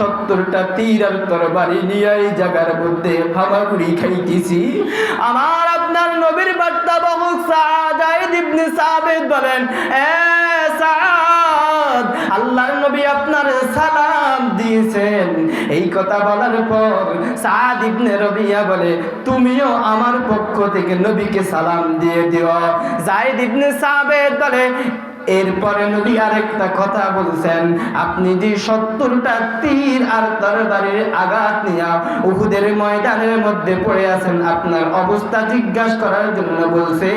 সত্তরটা তীর আর তরবারি নিয়ে এই জায়গার মধ্যে হামাগুড়ি খাইতেছি। আমার আপনার নবীর বার্তা বহু সাজাইদ ইবনে সাবিত বলেন, এ সাদ, আল্লাহর নবী আপনার সালাম দিয়েছেন। এই কথা বলার পর সাদ ইবনে রবিয়া বলে, তুমিও আমার পক্ষ থেকে নবীকে সালাম দিয়ে দিও। জাইদ ইবনে সাবেদ বলে এরপরে নবী আরেকটা কথা বলছেন, আপনি যে সত্তরটা তীর আর তরবারির আঘাত নিয়া উহুদের ময়দানের মধ্যে পড়ে আছেন, আপনার অবস্থা জিজ্ঞাসা করার জন্য বলছে,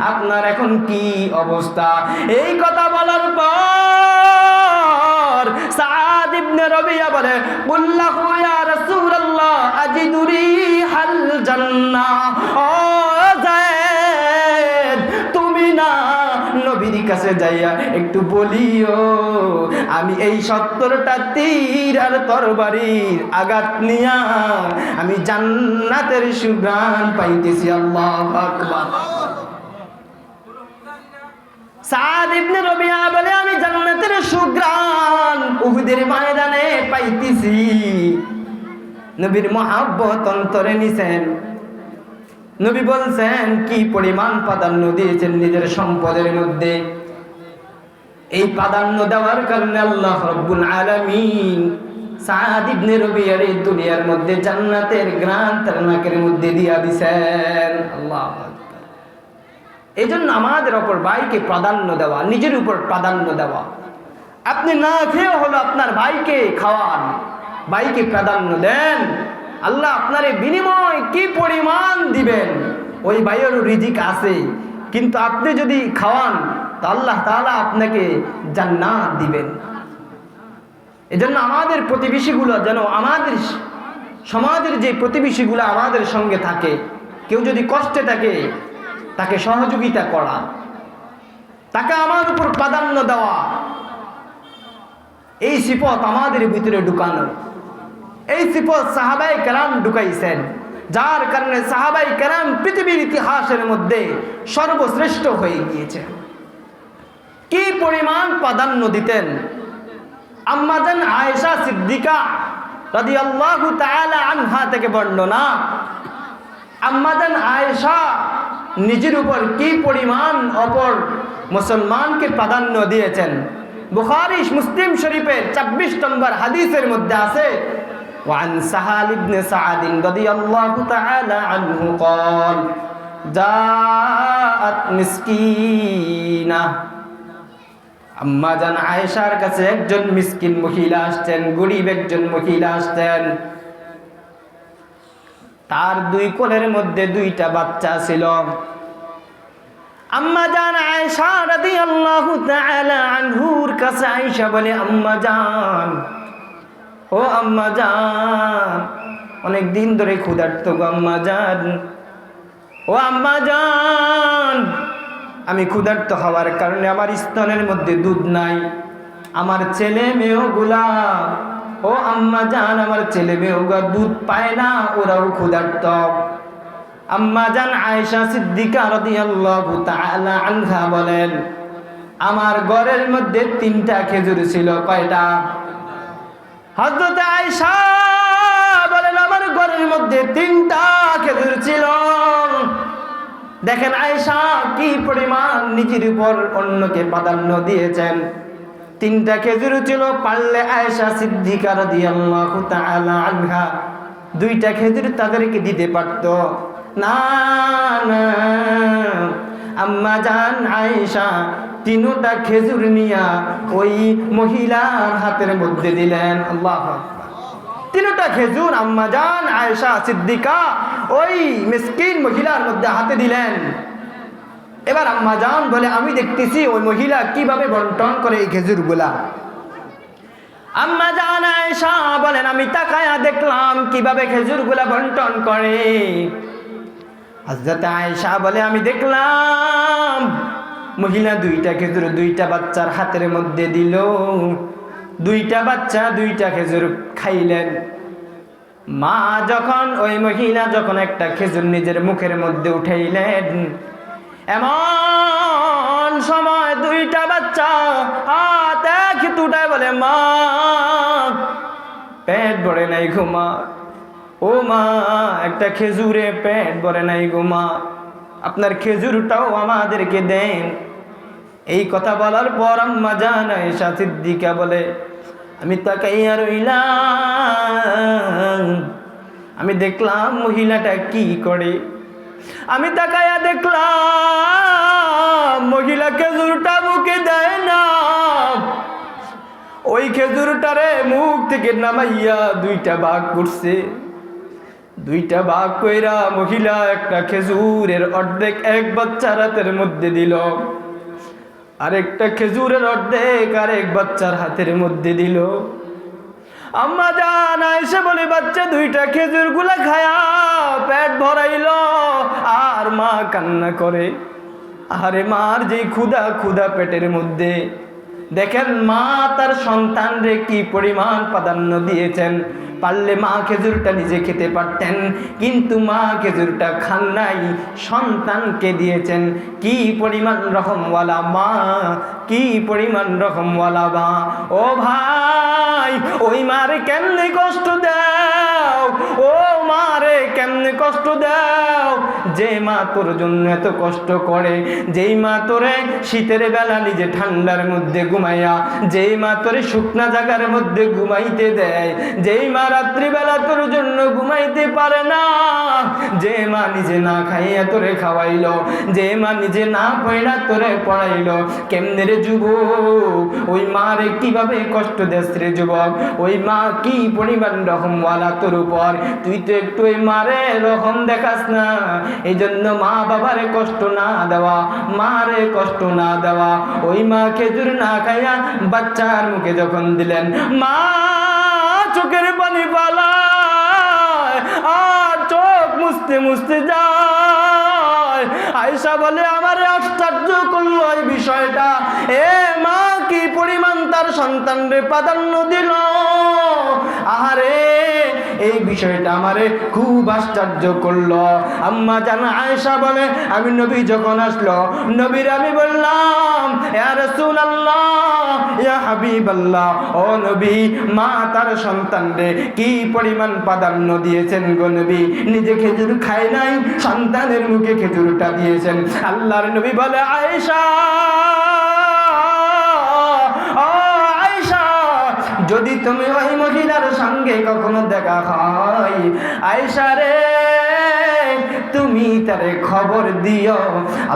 আপনার এখন কি অবস্থা? এই কথা বলার পর সাদ ইবনে রবিয়া বলে, কুল্লাহু ইয়া কাছে যাইয়া একটু বলিও, আমি এই সত্তরটা তীর আর তরবারির আঘাত নিয়া আমি জান্নাতের সুগ্রাণ পাইতেছি, আল্লাহ বলে, আমি জান্নাতের উহুদের ময়দানে পাইতেছি। নবীর মহাব্বত অন্তরে নিছেন। নবী বলছেন, কি পরিমাণ প্রাধান্য দিয়েছেন নিজের সম্পদের মধ্যে? এই প্রাধান্য দেওয়ার কারণে আল্লাহ রব্বুল আলামিন সাদ ইবনে রবিয়ার এই দুনিয়ার মধ্যে জান্নাতের গ্রান তার নাকের মধ্যে দিয়া দিছেন। আল্লাহ এই জন্য আমাদের ওপর ভাইকে প্রাধান্য দেওয়া, নিজের উপর প্রাধান্য দেওয়া। আপনি না খেয়ে হলো আপনার ভাইকে খাওয়ান, ভাইকে প্রাধান্য দেন। আল্লাহ আপনার এই বিনিময় কি পরিমাণ দিবেন? ওই ভাইয়েরও রিজিক আছে। কিন্তু আপনি যদি খাওয়ান তো আল্লাহ তাআলা আপনাকে জান্নাত দিবেন। এজন্য আমাদের প্রতিবেশীগুলো যেন আমাদের সমাজের যে প্রতিবেশীগুলো আমাদের সঙ্গে থাকে, কেউ যদি কষ্টে থাকে, তাকে সহযোগিতা করা, তাকে আমার উপর প্রাধান্য দেওয়া, এই সিপত আমাদের ভিতরে ঢুকানো। এই সিপত সাহাবাই কেরাম ঢুকাইছেন, যার কারণে সাহাবাই কেরাম পৃথিবীর ইতিহাসের মধ্যে সর্বশ্রেষ্ঠ হয়ে গিয়েছে। কি পরিমাণ প্রাধান্য দিতেন আম্মাজান আয়েশা সিদ্দিকা রাদিয়াল্লাহু তাআলা আনহা থেকে বর্ণনা আম্মাজান আয়েশা নিজের উপর কি পরিমাণ অপর মুসলমানকে প্রাধান্য দিয়েছেন বুখারি মুসলিম শরীফের ছাব্বিশ নম্বর হাদিসের মধ্যে আছে وعن سهل بن سعد رضي الله تعالى عنه قال جاءت مسكينة আম্মা জান আয়েশার কাছে একজন মিসকিন মহিলা আসতেন গরিব একজন মহিলা আসতেন তার দুই কোলের মধ্যে দুইটা বাচ্চা ছিল। আম্মা জান আয়েশা রাদিয়াল্লাহু তাআলা আনহুর কাছে আয়েশা বলে, আম্মা জান, ও আম্মা জান, অনেক দিন ধরে ক্ষুধার্ত গো আম্মা জান। ও আম্মা জান আমি ক্ষুধার্ত হওয়ার কারণে আমার স্তনের মধ্যে দুধ নাই। আমার ছেলে মেয়েগুলা ও আম্মা জান, আমার ছেলে মেয়েগুলা দুধ পায় না, ওরাও ক্ষুধার্ত। আম্মা জান আয়েশা সিদ্দিকা রাদিয়াল্লাহু তাআলা আনহা বলেন, আমার ঘরের মধ্যে তিনটা খেজুর ছিল, কয়টা? হযরত আয়েশা বলেন, আমার ঘরের মধ্যে তিনটা খেজুর ছিল। দেখেন আয়েশা কি পরিমাণ নিজের উপর অন্যকে প্রাধান্য দিয়েছেন। তিনটা খেজুর ছিল, পারলে আয়েশা সিদ্দিকা রাদিয়াল্লাহু তাআলা আনহা দুইটা খেজুর তাদেরকে দিতে পারত। না না, আম্মা জান, আয়েশা তিনটা খেজুর নিয়া ওই মহিলার হাতের মধ্যে দিলেন। আল্লাহ তিনটা খেজুর, আম্মা জান, আয়েশা, সিদ্দিকা ওই মিসকিন মহিলার মধ্যে হাতে দিলেন। এবার আম্মা জান বলে, আমি দেখতেছি ওই মহিলা কীভাবে বন্টন করে এই খেজুরগুলা আম্মা জান আয়েশা বলেন, আমি তাকায়া দেখলাম কীভাবে খেজুরগুলা বন্টন করে। হজরত আয়েশা বলে, আমি দেখলাম মহিলা দুইটা খেজুর দুইটা বাচ্চার হাতের মধ্যে দিল। দুইটা বাচ্চা দুইটা খেজুর খাইলেন। মা যখন, ওই মহিলা যখন একটা খেজুর নিজের মুখের মধ্যে উঠাইলেন, এমন সময় দুইটা বাচ্চা হাত এক দুটায় বলে, মা, পেট ভরে নাই গো মা। ও মা, একটা খেজুরে পেট ভরে নাই গো মা। আপনার খেজুরটাও আমাদেরকে দেন। এই কথা বলার পর আম্মা জান এসা সিদ্দিকা বলে আমি তাকাইয়া রইলাম। আমি দেখলাম মহিলাটা কি করে? আমি তাকাইয়া দেখলাম মহিলা খেজুরটা মুখে দেয় না। ওই খেজুরটারে মুখ থেকে নামাইয়া দুইটা বাঘ করছে দুইটা বাঘ কইরা মহিলা একটা খেজুরের অর্ধেক এক বাচ্চা রাতের মধ্যে দিল। আরেকটা খেজুরের অর্ধেক আরেক বাচ্চার হাতের মধ্যে দিল। আম্মা জান এসে বলে, বাচ্চা, দুইটা খেজুরগুলা খায়া পেট ভরাইল। আর মা কান্না করে। আরে মার যে ক্ষুধা ক্ষুধা পেটের মধ্যে। দেখেন মা তার সন্তানরে কি পরিমাণ প্রাধান্য দিয়েছেন। পারলে মা খেজুরটা নিজে খেতে পারতেন, কিন্তু মা খেজুরটা খান নাই, সন্তানকে দিয়েছেন। কি পরিমাণ রকমওয়ালা মা, কি পরিমাণ রকমওয়ালা মা। ও ভাই, ওই মারে কেমনে কষ্ট দাও? ও মারে কেমনে কষ্ট দাও? যে মা তোর জন্য এত কষ্ট করে, যেই মা তোরে শীতের বেলা নিজে ঠান্ডার মধ্যে ঘুমাইয়া, যেই মা তোরে শুকনা জায়গার মধ্যে ঘুমাইতে দেয়, যেই মা রাত্রিবেলা তোর জন্য ঘুমাইতে পারে না, যে মা নিজে না খাইয়া তোরে খাওয়াইলো, যে মা নিজে না পয়না তোরে পড়াইলো, কেমনে রে যুবক? ওই মা মারে কীভাবে কষ্ট দেশ রে যুবক? ওই মা কি পরিমাণ রকমওয়ালা তোর উপর? তুই তো একটু ওই মারে রকম দেখাস না। এই জন্য মা বাবারে কষ্ট না দেওয়া, মারে কষ্ট না দেওয়া। ওই মা খেজুর না খাইয়া বাচ্চার মুখে যখন দিলেন, মা, চোখের পানি পালায়, আর চোখ মুছতে মুছতে যায়। আয়সা বলে, আমার আশ্চর্য করল এই বিষয়টা। এ মা কি পরিমাণ তার সন্তানরে প্রাধান্য দিল? আহারে এই বিষয়টা আমারে খুব আশ্চর্য করল। আম্মা জানা আয়েশা বলে, আমি নবী যখন আসলো, নবীর আমি বললাম ও নবী, মা তার সন্তানরে কি পরিমাণ প্রাধান্য দিয়েছেন গো নবী? নিজে খেজুর খায় নাই, সন্তানের মুখে খেজুরটা দিয়েছেন। আল্লাহর নবী বলে, আয়েশা যদি তুমি ওই মহিলার সঙ্গে কখনো দেখা হয় আয়সা রে, তুমি তারে খবর দিও।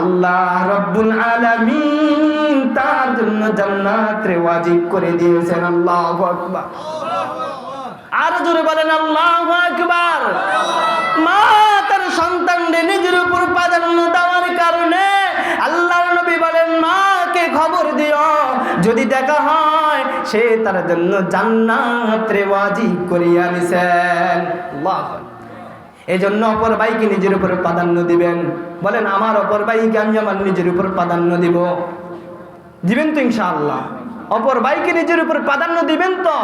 আল্লাহ রব্বুল আলামিন তার জন্য জান্নাত রে ওয়াজিব করে দিয়েছেন। আল্লাহু আকবার। আর জোরে বলেন, আল্লাহু আকবার। মা তার সন্তানদের নিজের উপর প্রাধান্য দেওয়ার কারণে আল্লাহর নবী বলেন, মাকে খবর দিও। যদি দেখা হয়, সে তার জন্য জান্নাত রেওয়াজি করিয়া নিছেন আল্লাহ এই জন্য অপর ভাইকে নিজের উপর প্রাধান্য দিবেন। বলেন, আমার অপর ভাইকে আমি আমার নিজের উপর প্রাধান্য দিব। দিবেন তো ইনশাআল্লাহ। অপর ভাইকে নিজের উপর প্রাধান্য দিবেন তো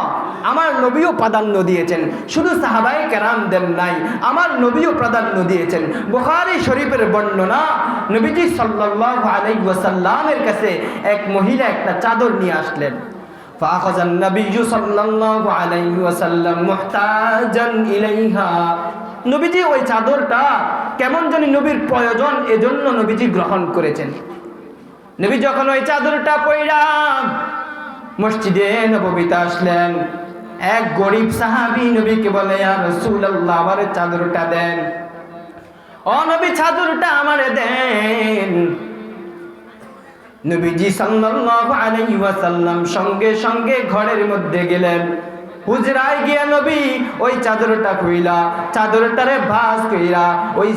আমার নবীও প্রাধান্য দিয়েছেন শুধু সাহাবাই কেরাম দেন নাই আমার নবীও প্রাধান্য দিয়েছেন বুখারী শরীফের বর্ণনা নবীজি সাল্লাল্লাহু আলাইহি ওয়াসাল্লামের কাছে এক মহিলা একটা চাদর নিয়ে আসলেন فأخذ النبي صلى الله عليه وسلم محتاجا إليها নবীজি ওই চাদরটা কেমন জানি নবীর প্রয়োজন এজন্য নবীজি গ্রহণ করেছেন নবী যখন ওই চাদরটা পইরাম মসজিদে নবীতে আসলেন। এক গরিব সাহাবি নবীকে বলে আর রসুল্লাহ আমার চাদরটা দেন। ও নবী, চাদরটা আমারে দেন। নবীজি সাল্লাল্লাহু আলাইহি ওয়াসাল্লাম সঙ্গে সঙ্গে ঘরের মধ্যে গেলেন। হুজরায় গিয়া নবী, ওই চাদরটা কইলা চাদরটারে ভাস কইরা, ওই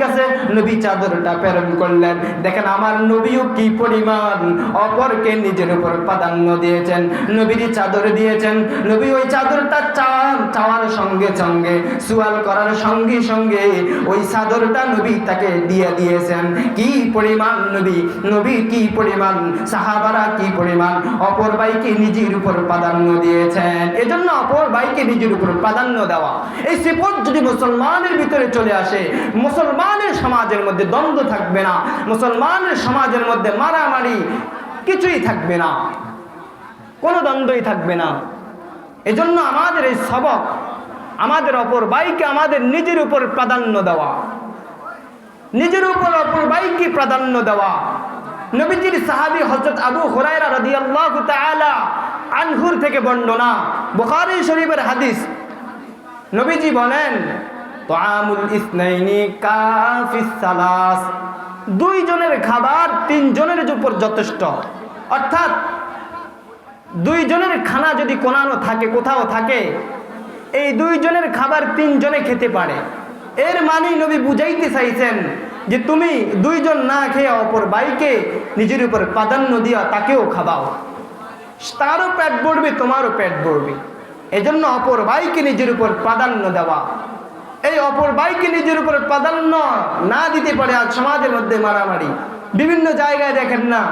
কাছে নবী চাদরটা প্রেরণ করলেন। দেখেন আমার নবীও কি পরিমাণ অপরকে নিজের উপর প্রাধান্য দিয়েছেন। নবীরই চাদর দিয়েছেন। নবী ওই চাদরটা চাওয়ার চাওয়ার সঙ্গে সঙ্গে সুয়াল করার সঙ্গে সঙ্গে ওই চাদরটা নবী তাকে দিয়ে দিয়েছেন। কি পরিমাণ নবী নবী কি পরিমাণ, সাহাবারা কি পরিমাণ, অপর ভাইকে নিজের উপর প্রাধান্য দিয়েছেন? এজন্য অপর ভাইকে নিজের উপর প্রাধান্য দেওয়া। এই সিপত যদি মুসলমানের ভিতরে চলে আসে, মুসলমানের সমাজের মধ্যে দ্বন্দ্ব থাকবে না। মুসলমানের সমাজের মধ্যে মারামারি কিছুই থাকবে না। কোনো দ্বন্দ্বই থাকবে না। এজন্য আমাদের এই সবক, আমাদের অপর বাইকে আমাদের নিজের উপর প্রাধান্য দেওয়া। নিজের উপর অপর বাইকে প্রাধান্য দেওয়া। নবীজির সাহাবী হজরত আবু হুরায়রা রাদিয়াল্লাহু আনহুর থেকে বর্ণনা বুখারী শরীফের হাদিস। নবীজি বলেন, তাআমুল ইসনাইনি কাফিস সালাস। দুইজনের খাবার তিনজনের উপর যথেষ্ট। অর্থাৎ, দুইজনের খানা যদি কোনানো থাকে, কোথাও থাকে, এই দুইজনের খাবার তিনজনে খেতে পারে। এর মানেই নবী বুঝাইতে চাইছেন যে, তুমি দুইজন না খেয়ে অপর বাইকে নিজের উপর প্রাধান্য দিয়া তাকেও খাবাও। তারও পেট ভরবে, তোমারও পেট ভরবে। এজন্য অপর বাইকে নিজের উপর প্রাধান্য দেওয়া। এই অপর বাইকে নিজের উপর প্রাধান্য না দিতে পারে আজ সমাজের মধ্যে মারামারি। বিভিন্ন জায়গায় দেখেন না,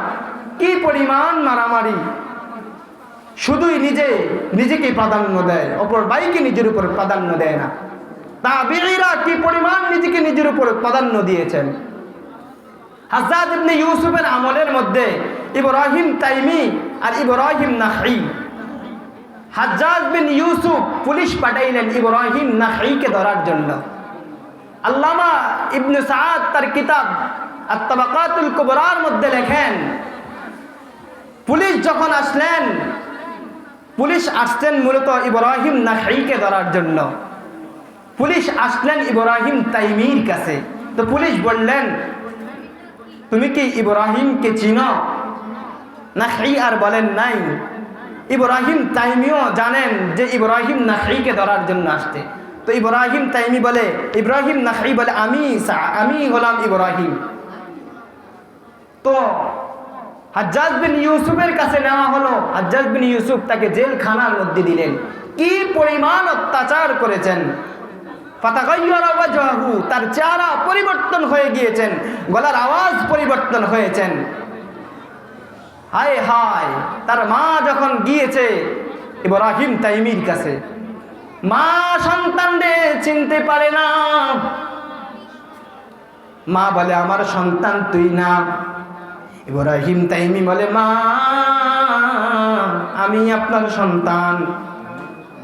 কি পরিমাণ মারামারি। শুধুই নিজে নিজেকে প্রাধান্য দেয়, অপর বাইকে নিজের উপর প্রাধান্য দেয় না। তা বিড়িরা কি পরিমাণ নিজেকে নিজের উপর প্রাধান্য দিয়েছেন? হাজাদ ইউসুফের আমলের মধ্যে ইব্রাহিম তাইমি আর ইব্রাহিম নাহি। হাজ্জাজ বিন ইউসুফ পুলিশ পাঠাইলেন ইব্রাহিম নাহিকে ধরার জন্য। আল্লামা ইবনে সাদ তার কিতাব আত্মাবাকাতুল কুবরার মধ্যে লেখেন, পুলিশ যখন আসলেন, পুলিশ আসছেন মূলত ইব্রাহিম নাহিকে ধরার জন্য। পুলিশ আসলেন ইব্রাহিম তাইমির কাছে। তো পুলিশ বললেন, তুমি কি ইব্রাহিমকে চিনো? নাহি আর বলেন নাই। ইব্রাহিম তাইমিও জানেন যে ইব্রাহিম নাহিকে ধরার জন্য আসছে। তো ইব্রাহিম তাইমি বলে, ইব্রাহিম নাহি বলে, আমি আমি হলাম ইব্রাহিম। তো হাজ্জাজ বিন ইউসুফের কাছে নেওয়া হলো। হাজ্জাজ বিন ইউসুফ তাকে জেলখানার মধ্যে দিলেন। কি পরিমাণ অত্যাচার করেছেন। তার চেহারা পরিবর্তন হয়ে গিয়েছেন, গলার আওয়াজ পরিবর্তন হয়েছেন। হায় হায়, তার মা যখন গিয়েছে ইব্রাহিম তাইমির কাছে, মা সন্তানদের চিনতে পারে না। মা বলে, আমার সন্তান তুই না। ইব্রাহিম তাইমি বলে, মা, আমি আপনার সন্তান।